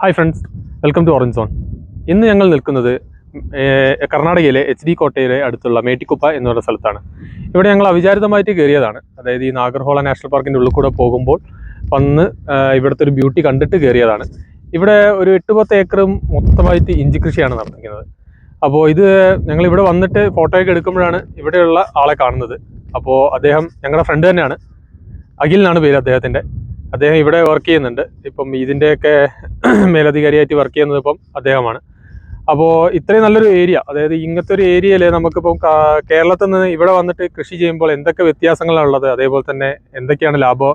Hi friends welcome to orange zone ഇന്ന് ഞങ്ങൾ നിൽക്കുന്നത് കർണാടകയിലെ എച്ച് ഡി കോട്ടയിലെ അടുത്തുള്ള മേട്ടിക്കുപ്പ എന്ന് പറയുന്ന സ്ഥലത്താണ്. ഇവിടെ ഞങ്ങൾ അവിചാരിതമായിട്ട് കയറിയതാണ്. അതായത് ഈ നാഗർഹോള നാഷണൽ പാർക്കിന്റെ ഉള്ളിൽ കൂടെ പോകുമ്പോൾ വന്ന് ഇവിടുത്തെ ഒരു ബ്യൂട്ടി കണ്ടിട്ട് കയറിയതാണ്. ഇവിടെ ഒരു എട്ട് പത്ത് ഏക്കറും മൊത്തമായിട്ട് ഇഞ്ചി കൃഷിയാണ് നടന്നിരിക്കുന്നത്. അപ്പോൾ ഇത് ഞങ്ങൾ ഇവിടെ വന്നിട്ട് ഫോട്ടോയൊക്കെ എടുക്കുമ്പോഴാണ് ഇവിടെയുള്ള ആളെ കാണുന്നത്. അപ്പോൾ അദ്ദേഹം ഞങ്ങളുടെ ഫ്രണ്ട് തന്നെയാണ്. അഖിൽ എന്നാണ് പേര് അദ്ദേഹത്തിന്റെ അദ്ദേഹം ഇവിടെ വർക്ക് ചെയ്യുന്നുണ്ട്. ഇപ്പം ഇതിന്റെയൊക്കെ മേലധികാരിയായിട്ട് വർക്ക് ചെയ്യുന്നത് ഇപ്പം അദ്ദേഹമാണ്. അപ്പോൾ ഇത്രയും നല്ലൊരു ഏരിയ അതായത് ഇങ്ങനത്തെ ഒരു ഏരിയയിൽ നമുക്കിപ്പം കേരളത്തിൽ നിന്ന് ഇവിടെ വന്നിട്ട് കൃഷി ചെയ്യുമ്പോൾ എന്തൊക്കെ വ്യത്യാസങ്ങളാണ് ഉള്ളത് അതേപോലെ തന്നെ എന്തൊക്കെയാണ് ലാഭ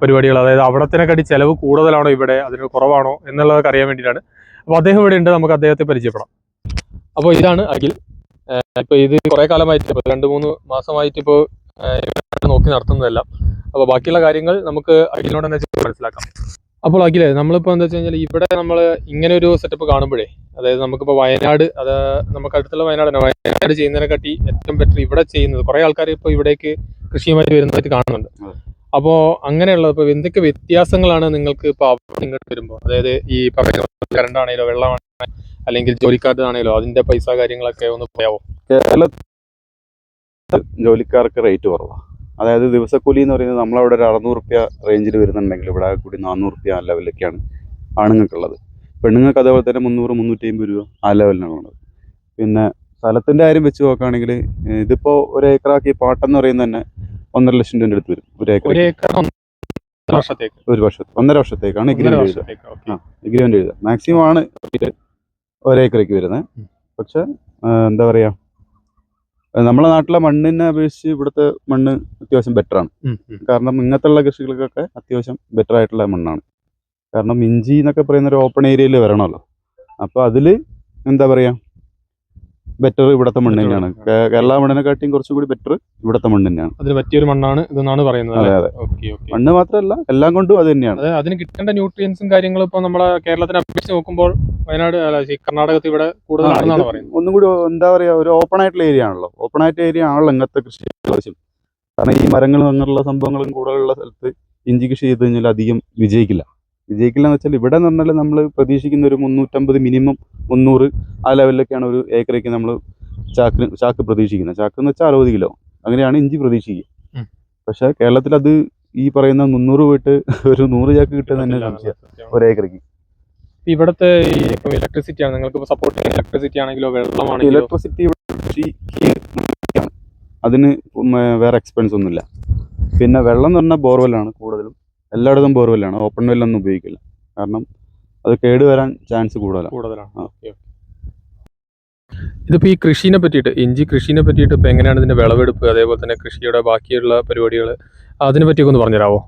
പരിപാടികൾ? അതായത് അവിടത്തിനെക്കാട്ടി ചിലവ് കൂടുതലാണോ ഇവിടെ? അതിന് കുറവാണോ? എന്നുള്ളതൊക്കെ അറിയാൻ വേണ്ടിയിട്ടാണ്. അപ്പോൾ അദ്ദേഹം ഇവിടെ ഉണ്ട് നമുക്ക് അദ്ദേഹത്തെ പരിചയപ്പെടാം. അപ്പോൾ ഇതാണ് അഖിൽ. ഇപ്പോൾ ഇത് കുറേ കാലമായിട്ട് ഇപ്പോൾ രണ്ട് മൂന്ന് മാസമായിട്ട് ഇപ്പോൾ നോക്കി നടത്തുന്നതെല്ലാം. അപ്പോൾ ബാക്കിയുള്ള കാര്യങ്ങൾ നമുക്ക് അഖിലിനോട് തന്നെ മനസ്സിലാക്കാം. അപ്പോൾ അഖിലേ നമ്മളിപ്പോൾ എന്താ വെച്ച് കഴിഞ്ഞാൽ ഇവിടെ നമ്മൾ ഇങ്ങനെ ഒരു സെറ്റപ്പ് കാണുമ്പോഴേ അതായത് നമുക്കിപ്പോൾ വയനാട് അത് നമുക്ക് അടുത്തുള്ള വയനാട് തന്നെ വയനാട് ചെയ്യുന്നതിനെക്കാട്ടി ഏറ്റവും ബെറ്റർ ഇവിടെ ചെയ്യുന്നത്. കുറേ ആൾക്കാർ ഇപ്പോൾ ഇവിടേക്ക് കൃഷിയുമായി വരുന്നതായിട്ട് കാണുന്നുണ്ട്. അപ്പോൾ അങ്ങനെയുള്ള ഇപ്പോൾ എന്തൊക്കെ വ്യത്യാസങ്ങളാണ് നിങ്ങൾക്ക് ഇപ്പോൾ ഇങ്ങോട്ട് വരുമ്പോൾ അതായത് ഈ പറയുന്ന കറണ്ട് ആണെങ്കിലോ വെള്ളമാണെങ്കിലോ അല്ലെങ്കിൽ ജോലിക്കാരുടെ ആണെങ്കിലോ അതിന്റെ പൈസ കാര്യങ്ങളൊക്കെ ഒന്ന് പറയാമോ കേരള ജോലിക്കാർക്ക് റേറ്റ് കുറവാണ് അതായത് ദിവസക്കൂലി എന്ന് പറയുന്നത് നമ്മളവിടെ ഒരു അറുന്നൂറ് റുപ്യ റേഞ്ചിൽ വരുന്നുണ്ടെങ്കിൽ ഇവിടെ കൂടി നാനൂറ് റുപ്യ ആ ലെവലിലൊക്കെയാണ് ആണുങ്ങൾക്കുള്ളത്. പെണ്ണുങ്ങൾക്ക് അതേപോലെ തന്നെ മുന്നൂറ് മുന്നൂറ്റി അമ്പത് രൂപ ആ ലെവലിനാണ് ഉള്ളത്. പിന്നെ സ്ഥലത്തിന്റെ കാര്യം വെച്ച് നോക്കുകയാണെങ്കിൽ ഇതിപ്പോൾ ഒരു ഏക്കറാക്കി പാട്ടെന്ന് പറയുന്നത് തന്നെ ഒന്നര ലക്ഷം രൂപന്റെ അടുത്ത് വരും. ഒരു ഏക്കർ ഒരു വർഷത്തേക്ക്. ഒരു വർഷത്തെ ഒന്നര വർഷത്തേക്കാണ് എഗ്രിമെന്റ് എഴുതുക. മാക്സിമം ആണ് ഒരേക്കറയ്ക്ക് വരുന്നത്. പക്ഷെ എന്താ പറയാ നമ്മളെ നാട്ടിലെ മണ്ണിനെ അപേക്ഷിച്ച് ഇവിടുത്തെ മണ്ണ് അത്യാവശ്യം ബെറ്റർ ആണ്. കാരണം ഇങ്ങനത്തുള്ള കൃഷികൾക്കൊക്കെ അത്യാവശ്യം ബെറ്റർ ആയിട്ടുള്ള മണ്ണാണ്. കാരണം ഇഞ്ചി എന്നൊക്കെ പറയുന്ന ഒരു ഓപ്പൺ ഏരിയയിൽ വരണമല്ലോ. അപ്പോൾ അതിൽ എന്താ പറയാ? ബെറ്റർ ഇവിടത്തെ മണ്ണ് തന്നെയാണ്. കേരള മണ്ണിനെക്കാട്ടിയും കുറച്ചും കൂടി ബെറ്റർ ഇവിടത്തെ മണ്ണ് തന്നെയാണ് അതിന് പറ്റിയൊരു മണ്ണാണ് ഇതെന്നാണ് പറയുന്നത് അതെ അതെ. മണ്ണ് മാത്രമല്ല എല്ലാം കൊണ്ടും അത് തന്നെയാണ്. അതിന് കിട്ടേണ്ട ന്യൂട്രിയൻസും കാര്യങ്ങളും ഇപ്പൊ നമ്മളെ കേരളത്തിനെ അപേക്ഷിച്ച് നോക്കുമ്പോൾ വയനാട് കർണാടകത്തിൽ ഇവിടെ കൂടുതൽ കൂടുതലാണെന്നാണ് പറയുന്നത്. ഒന്നും കൂടി എന്താ പറയാ ഒരു ഓപ്പൺ ആയിട്ടുള്ള ഏരിയ ആണല്ലോ. ഓപ്പൺ ആയിട്ട് ഏരിയ ആണല്ലോ ഇങ്ങനത്തെ കൃഷി ആവശ്യം. കാരണം ഈ മരങ്ങളും അങ്ങനെയുള്ള സംഭവങ്ങളും കൂടുതലുള്ള സ്ഥലത്ത് ഇഞ്ചി കൃഷി ചെയ്ത് കഴിഞ്ഞാൽ അധികം വിജയിക്കില്ല. വിജയിക്കില്ല എന്ന് വെച്ചാൽ ഇവിടെ എന്ന് പറഞ്ഞാൽ നമ്മൾ പ്രതീക്ഷിക്കുന്ന ഒരു മുന്നൂറ്റമ്പത് മിനിമം മുന്നൂറ് ആ ലെവലിലൊക്കെയാണ് ഒരു ഏക്കറയ്ക്ക് നമ്മൾ ചാക്ക് ചാക്ക് പ്രതീക്ഷിക്കുന്നത്. ചാക്ക് എന്ന് വെച്ചാൽ അറുപത് കിലോ. അങ്ങനെയാണ് ഇഞ്ചി പ്രതീക്ഷിക്കുക. പക്ഷേ കേരളത്തിൽ അത് ഈ പറയുന്ന മുന്നൂറ് പോയിട്ട് ഒരു നൂറ് ചാക്ക് കിട്ടുന്ന തന്നെ സംശയം ഒരു ഏക്കറയ്ക്ക് ഇവിടുത്തെ ഇപ്പം ഇലക്ട്രിസിറ്റി ആണ്. നിങ്ങൾക്ക് സപ്പോർട്ട് ചെയ്യുന്ന ഇലക്ട്രിസിറ്റി ആണെങ്കിലോ വെള്ളമാണ് ഇലക്ട്രിസിറ്റി അതിന് വേറെ എക്സ്പെൻസ് ഒന്നുമില്ല. പിന്നെ വെള്ളം എന്ന് പറഞ്ഞാൽ ബോർവെല്ലാണ് കൂടുതലും. എല്ലായിടത്തും ബോർവെല്ലാണ് ഓപ്പൺ വെല്ലൊന്നും ഉപയോഗിക്കില്ല. കാരണം അത് കേടുവരാൻ ചാൻസ് കൂടുതലാണ്. ഇതിപ്പോ ഈ കൃഷിനെ പറ്റിയിട്ട് ഇഞ്ചി കൃഷിനെ പറ്റിയിട്ട് ഇപ്പൊ എങ്ങനെയാണ് ഇതിന്റെ വിളവെടുപ്പ്? അതേപോലെ തന്നെ കൃഷിയുടെ ബാക്കിയുള്ള പരിപാടികൾ അതിനെ പറ്റിയൊക്കെ ഒന്ന് പറഞ്ഞുതരാവോ?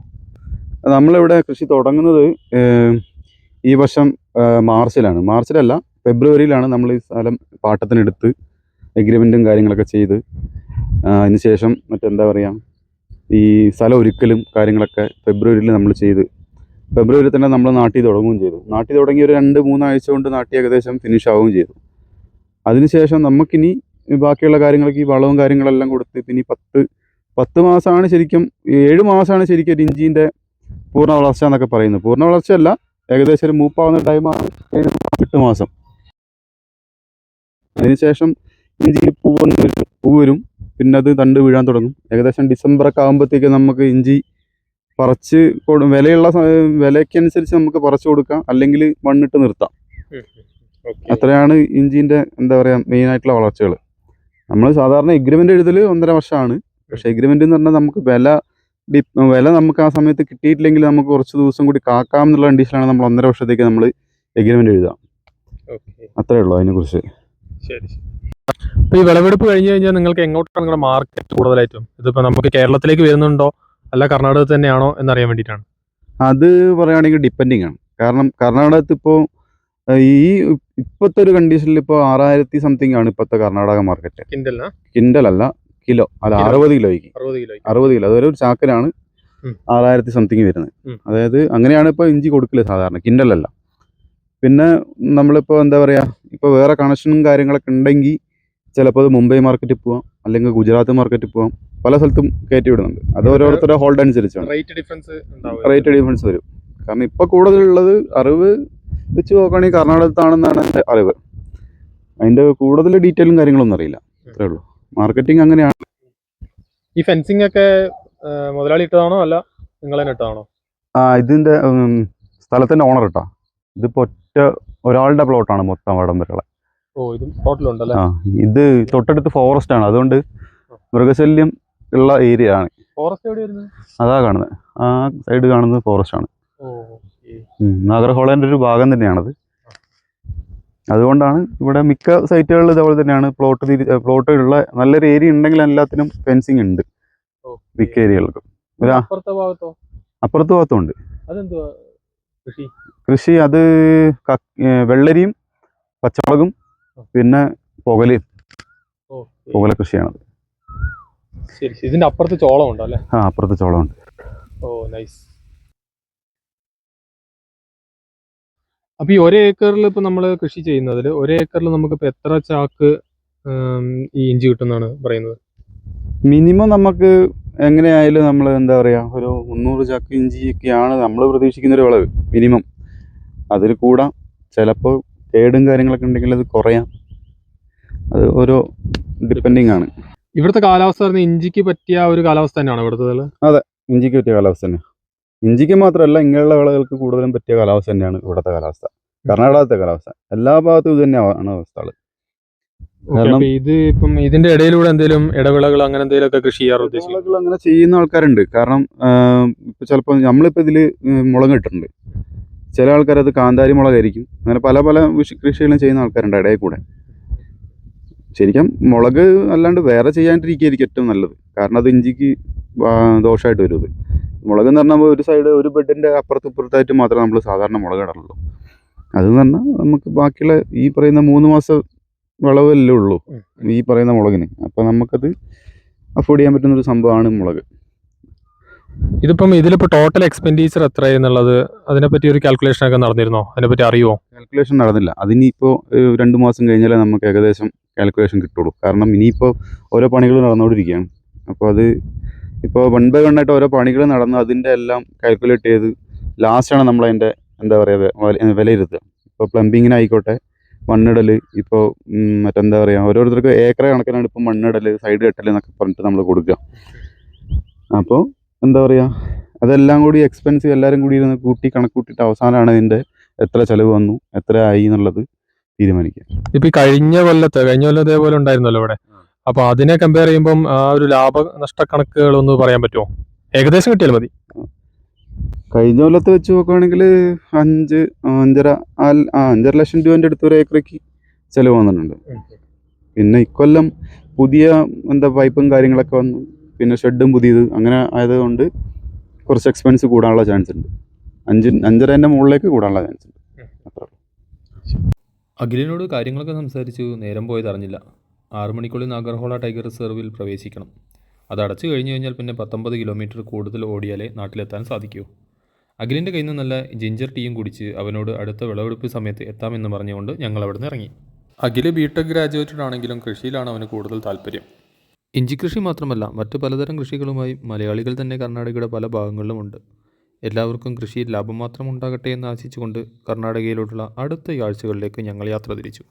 നമ്മളിവിടെ കൃഷി തുടങ്ങുന്നത് ഈ വർഷം മാർച്ചിലാണ്. മാർച്ചിലല്ല ഫെബ്രുവരിയിലാണ് നമ്മൾ ഈ സ്ഥലം പാട്ടത്തിനെടുത്ത് എഗ്രിമെന്റും കാര്യങ്ങളൊക്കെ ചെയ്ത് അതിന് ശേഷം മറ്റെന്താ പറയുക ഈ സ്ഥലം ഒരുക്കലും കാര്യങ്ങളൊക്കെ ഫെബ്രുവരിയിൽ നമ്മൾ ചെയ്ത്. ഫെബ്രുവരി തന്നെ നമ്മൾ നാട്ടി തുടങ്ങുകയും ചെയ്തു. നാട്ടി തുടങ്ങി ഒരു രണ്ട് മൂന്നാഴ്ച കൊണ്ട് നാട്ടി ഏകദേശം ഫിനിഷ് ആവുകയും ചെയ്തു. അതിനുശേഷം നമുക്കിനി ബാക്കിയുള്ള കാര്യങ്ങൾക്ക് ഈ വളവും കാര്യങ്ങളെല്ലാം കൊടുത്ത് പിന്നെ പത്ത് പത്ത് മാസമാണ് ശരിക്കും ഏഴ് മാസമാണ് ശരിക്കും ഒരു ഇഞ്ചിന്റെ പൂർണ വളർച്ച എന്നൊക്കെ പറയുന്നത് പൂർണ വളർച്ചയല്ല ഏകദേശം ഒരു മൂപ്പാവുന്ന ടൈമാണ് ഏഴ് എട്ട് മാസം. അതിനുശേഷം ഇഞ്ചിയിൽ പൂ വരും. പിന്നെ അത് തണ്ട് വീഴാൻ തുടങ്ങും. ഏകദേശം ഡിസംബർ ഒക്കെ ആകുമ്പോഴത്തേക്ക് നമുക്ക് ഇഞ്ചി പറിച്ച് കൊടു വിലയുള്ള വിലയ്ക്കനുസരിച്ച് നമുക്ക് പറിച്ചു കൊടുക്കാം. അല്ലെങ്കിൽ മണ്ണിട്ട് നിർത്താം. അത്രയാണ് ഇഞ്ചിന്റെ എന്താ പറയുക മെയിൻ ആയിട്ടുള്ള വളർച്ചകൾ നമ്മൾ സാധാരണ എഗ്രിമെന്റ് എഴുതൽ ഒന്നര വർഷമാണ്. പക്ഷേ എഗ്രിമെന്റ് എന്ന് പറഞ്ഞാൽ നമുക്ക് വില വില നമുക്ക് ആ സമയത്ത് കിട്ടിയിട്ടില്ലെങ്കിൽ നമുക്ക് കുറച്ച് ദിവസം കൂടി കാക്കാം എന്നുള്ള കണ്ടീഷനാണ് നമ്മൾ ഒന്നര വർഷത്തേക്ക് നമ്മൾ എഗ്രിമെന്റ് എഴുതാം. അത്രേ ഉള്ളൂ അതിനെക്കുറിച്ച്. ശരി. അപ്പൊ ഈ വിളവെടുപ്പ് കഴിഞ്ഞ് കഴിഞ്ഞാൽ നിങ്ങൾക്ക് എങ്ങോട്ടാണ് നിങ്ങളുടെ മാർക്കറ്റ് കൂടുതലായിട്ടും? ഇതിപ്പോ നമുക്ക് കേരളത്തിലേക്ക് വരുന്നുണ്ടോ? അല്ല കർണാടക തന്നെയാണോ എന്നറിയാൻ വേണ്ടിയിട്ടാണ്. അത് പറയുകയാണെങ്കിൽ ഡിപ്പെൻഡിങ് ആണ്. കാരണം കർണാടകത്തിൽ ഇപ്പോൾ ഈ ഇപ്പോഴത്തെ ഒരു കണ്ടീഷനിൽ ഇപ്പോൾ ആറായിരത്തി സംതിങ് ആണ് ഇപ്പോഴത്തെ കർണാടക മാർക്കറ്റ് കിൻഡൽ അല്ല കിലോ. അല്ല കിലോ. അറുപത് കിലോയ്ക്ക്. അറുപത് കിലോ. അതൊരു ചാക്കലാണ്. ആറായിരത്തി സംതിങ് വരുന്നത്. അതായത് അങ്ങനെയാണ് ഇപ്പോൾ ഇഞ്ചി കൊടുക്കില്ല സാധാരണ. കിൻഡലല്ല പിന്നെ നമ്മളിപ്പോൾ എന്താ പറയുക ഇപ്പോൾ വേറെ കണക്ഷനും കാര്യങ്ങളൊക്കെ ഉണ്ടെങ്കിൽ ചിലപ്പോൾ അത് മുംബൈ മാർക്കറ്റിൽ പോവാം അല്ലെങ്കിൽ ഗുജറാത്ത് മാർക്കറ്റിൽ പോവാം പല സ്ഥലത്തും കയറ്റി വിടുന്നുണ്ട്. അത് ഓരോരുത്തരുടെ ഹോൾഡ് അനുസരിച്ചാണ്. റേറ്റ് ഡിഫറൻസ് റേറ്റ് ഡിഫറൻസ് വരും. കാരണം ഇപ്പോൾ കൂടുതലുള്ളത് അറിവ് വെച്ച് നോക്കുകയാണെങ്കിൽ കർണാടകത്താണെന്നാണ് എന്റെ അറിവ്. അതിന്റെ കൂടുതൽ ഡീറ്റെയിലും കാര്യങ്ങളൊന്നും അറിയില്ല. അത്രേ ഉള്ളൂ. മാർക്കറ്റിംഗ് അങ്ങനെയാണ്. ഈ ഫെൻസിംഗ് ഒക്കെ മുതലാളി ഇട്ടതാണോ അല്ല നിങ്ങൾ തന്നെ ഇട്ടതാണോ? ആ ഇതിന്റെ സ്ഥലത്തിന്റെ സ്ഥലത്തിന്റെ ഓണർ ഇട്ടാ. ഇതിപ്പോൾ ഒറ്റ ഒരാളുടെ പ്ലോട്ടാണ് മൊത്തം വടം വരെയുള്ള. ഓ ഇതും ടോട്ടലുണ്ടല്ലേ ആ ഇത് തൊട്ടടുത്ത് ഫോറസ്റ്റ് ആണ്. അതുകൊണ്ട് മൃഗശല്യം ഉള്ള ഏരിയ ആണ്. ഫോറസ്റ്റ് എവിടെ വരുന്നത്? അതാ കാണുന്നത് ആ സൈഡ് കാണുന്നത് ഫോറസ്റ്റ് ആണ്. നാഗർഹോളേന്റെ ഒരു ഭാഗം തന്നെയാണത്. അതുകൊണ്ടാണ് ഇവിടെ മിക്ക സൈറ്റുകളിൽ ഇതേപോലെ തന്നെയാണ് പ്ലോട്ട് തിരി പ്ലോട്ട് ഉള്ള നല്ലൊരു ഏരിയ ഉണ്ടെങ്കിൽ എല്ലാത്തിനും ഫെൻസിങ് ഉണ്ട്. മിക്ക ഏരിയകൾക്കും അപ്പുറത്തെ ഭാഗത്തോ? കൃഷി? കൃഷി അത് വെള്ളരിയും പച്ചമുളകും പിന്നെ പുകലയും പുകല കൃഷിയാണത്. ശരി ശരി. ഇതിന്റെ അപ്പുറത്ത് ചോളം ഉണ്ടോ അല്ലേ? ആ അപ്പുറത്ത് ചോളം ഉണ്ട് ഓ നൈസ്. അപ്പൊ ഈ ഒരേ ഏക്കറിൽ ഇപ്പൊ നമ്മൾ കൃഷി ചെയ്യുന്നതിൽ ഒരേ ഏക്കറിൽ നമുക്ക് ഇപ്പൊ എത്ര ചാക്ക് ഈ ഇഞ്ചി കിട്ടുന്നാണ് പറയുന്നത്? മിനിമം നമുക്ക് എങ്ങനെയായാലും നമ്മൾ എന്താ പറയാ ഒരു മുന്നൂറ് ചാക്ക് ഇഞ്ചിയൊക്കെയാണ് നമ്മൾ പ്രതീക്ഷിക്കുന്ന ഒരു വിളവ് മിനിമം. അതിൽ കൂടാം. ചിലപ്പോൾ കേടും കാര്യങ്ങളൊക്കെ ഉണ്ടെങ്കിൽ അത് കുറയാം. അത് ഓരോ ഡിപ്പെൻഡിങ് ആണ്. ഇവിടുത്തെ കാലാവസ്ഥ പറഞ്ഞാൽ ഇഞ്ചിക്ക് പറ്റിയ ഒരു കാലാവസ്ഥ തന്നെയാണ് ഇവിടുത്തെ അതെ ഇഞ്ചിക്ക് പറ്റിയ കാലാവസ്ഥ തന്നെ ഇഞ്ചിക്ക് മാത്രമല്ല ഇങ്ങനെയുള്ള വിളകൾക്ക് കൂടുതലും പറ്റിയ കാലാവസ്ഥ തന്നെയാണ് ഇവിടുത്തെ കാലാവസ്ഥ. കർണാടകത്തെ കാലാവസ്ഥ. എല്ലാ ഭാഗത്തും ഇത് തന്നെയാണ് അവസ്ഥകൾ കാരണം- ഇത് ഇപ്പം ഇതിന്റെ ഇടയിലൂടെ എന്തെങ്കിലും ഇടവിളകൾ അങ്ങനെ എന്തെങ്കിലും ഒക്കെ കൃഷി ചെയ്യാറ് ഇടവിളകൾ അങ്ങനെ ചെയ്യുന്ന ആൾക്കാരുണ്ട്. കാരണം ഇപ്പൊ ചിലപ്പോൾ നമ്മളിപ്പോ ഇതിൽ മുളക് ഇട്ടിട്ടുണ്ട്. ചില ആൾക്കാരത് കാന്താരി മുളകായിരിക്കും. അങ്ങനെ പല പല കൃഷി കൃഷികളും ചെയ്യുന്ന ആൾക്കാരുണ്ട് ഇടയിൽ കൂടെ. ശരിക്കും മുളക് അല്ലാണ്ട് വേറെ ചെയ്യാണ്ടിരിക്കുകയായിരിക്കും ഏറ്റവും നല്ലത്. കാരണം അത് ഇഞ്ചിക്ക് ദോഷമായിട്ട് വരും ഇത് മുളക് എന്ന് പറഞ്ഞാൽ ഒരു സൈഡ് ഒരു ബെഡിന്റെ അപ്പുറത്തും ഇപ്പുറത്തായിട്ട് മാത്രമേ നമ്മൾ സാധാരണ മുളക് ഇടാറുള്ളൂ. അതെന്ന് പറഞ്ഞാൽ നമുക്ക് ബാക്കിയുള്ള ഈ പറയുന്ന മൂന്ന് മാസം വിളവല്ലേ ഉള്ളൂ. ഈ പറയുന്ന മുളകിന്. അപ്പോൾ നമുക്കത് അഫോർഡ് ചെയ്യാൻ പറ്റുന്ന ഒരു സംഭവമാണ് മുളക്. ഇതിപ്പം ഇതിലിപ്പോ ടോട്ടൽ എക്സ്പെൻഡിച്ചർ എത്ര എന്നുള്ളത് അതിനെപ്പറ്റി ഒരു കാൽക്കുലേഷൻ ഒക്കെ നടന്നിരുന്നോ? അതിനെപ്പറ്റി അറിയുമോ കാൽക്കുലേഷൻ നടന്നില്ല. അതിനിപ്പോൾ രണ്ട് മാസം കഴിഞ്ഞാലേ നമുക്ക് ഏകദേശം കാൽക്കുലേഷൻ കിട്ടുള്ളൂ. കാരണം ഇനിയിപ്പോൾ ഓരോ പണികൾ നടന്നുകൊണ്ടിരിക്കുകയാണ്. അപ്പോൾ അത് ഇപ്പോൾ വൺ ബൈ വൺ ആയിട്ട് ഓരോ പണികൾ നടന്ന് അതിന്റെ എല്ലാം കാൽക്കുലേറ്റ് ചെയ്ത് ലാസ്റ്റാണ് നമ്മൾ അതിന്റെ എന്താ പറയുക വിലയിരുത്തുക. ഇപ്പോൾ പ്ലംബിങ്ങിനായിക്കോട്ടെ മണ്ണിടൽ ഇപ്പോൾ മറ്റെന്താ പറയുക ഓരോരുത്തർക്ക് ഏക്കർ കണക്കിനാണ് ഇപ്പോൾ മണ്ണിടൽ സൈഡ് കെട്ടൽ എന്നൊക്കെ പറഞ്ഞിട്ട് നമ്മൾ കൊടുക്കുക. അപ്പോൾ എന്താ പറയുക അതെല്ലാം കൂടി എക്സ്പെൻസ് എല്ലാവരും കൂടി ഇരുന്ന് കൂട്ടി കണക്ക് കണക്കൂട്ടിയിട്ട് അവസാനമാണ് ഇതിന്റെ എത്ര ചിലവ് വന്നു എത്ര ആയി എന്നുള്ളത് തീരുമാനിക്കുക. ഇപ്പം ഈ കഴിഞ്ഞ കൊല്ലത്തെ കഴിഞ്ഞ കൊല്ലം ഇതേപോലെ ഉണ്ടായിരുന്നല്ലോ ഇവിടെ. അപ്പോൾ അതിനെ കമ്പയർ ചെയ്യുമ്പം ആ ഒരു ലാഭ നഷ്ട കണക്കുകൾ ഒന്ന് പറയാൻ പറ്റുമോ? ഏകദേശം കിട്ടിയാൽ മതി. കഴിഞ്ഞ കൊല്ലത്ത് വെച്ച് നോക്കുകയാണെങ്കിൽ അഞ്ച് അഞ്ചര ആ, അഞ്ചര ലക്ഷം രൂപേന്റെ അടുത്ത് ഒരു ഏക്കറയ്ക്ക് ചിലവ് വന്നിട്ടുണ്ട്. പിന്നെ ഇക്കൊല്ലം പുതിയ എന്താ പൈപ്പും കാര്യങ്ങളൊക്കെ വന്നു. പിന്നെ ഷെഡും പുതിയത് അങ്ങനെ ആയതുകൊണ്ട് കുറച്ച് എക്സ്പെൻസ് കൂടാനുള്ള ചാൻസ് ഉണ്ട്. അഞ്ച് അഞ്ചരേന്റെ മുകളിലേക്ക് കൂടാനുള്ള ചാൻസ് ഉണ്ട്. അത്ര അഖിലിനോട് കാര്യങ്ങളൊക്കെ സംസാരിച്ചു നേരം പോയത് അറിഞ്ഞില്ല. ആറു മണിക്കുള്ളിൽ നാഗർഹോള ടൈഗർ റിസർവിൽ പ്രവേശിക്കണം. അത് അടച്ചു കഴിഞ്ഞു കഴിഞ്ഞാൽ പിന്നെ പത്തൊമ്പത് കിലോമീറ്റർ കൂടുതൽ ഓടിയാലേ നാട്ടിലെത്താൻ സാധിക്കൂ. അഖിലിന്റെ കയ്യിൽ നിന്ന് നല്ല ജിഞ്ചർ ടീയും കുടിച്ച് അവനോട് അടുത്ത വിളവെടുപ്പ് സമയത്ത് എത്താമെന്ന് പറഞ്ഞുകൊണ്ട് ഞങ്ങൾ അവിടെ നിന്ന് ഇറങ്ങി. അഖിൽ ബിടെക് ഗ്രാജുവേറ്റഡ് ആണെങ്കിലും കൃഷിയിലാണ് അവന് കൂടുതൽ താല്പര്യം. ഇഞ്ചി കൃഷി മാത്രമല്ല മറ്റു പലതരം കൃഷികളുമായി മലയാളികൾ തന്നെ കർണാടകയുടെ പല ഭാഗങ്ങളിലുമുണ്ട് എല്ലാവർക്കും കൃഷിയിൽ ലാഭം മാത്രം ഉണ്ടാകട്ടെ എന്ന് ആശിച്ചുകൊണ്ട് കർണാടകയിലോട്ടുള്ള അടുത്ത ആഴ്ചകളിലേക്ക് ഞങ്ങൾ യാത്ര തിരിച്ചു.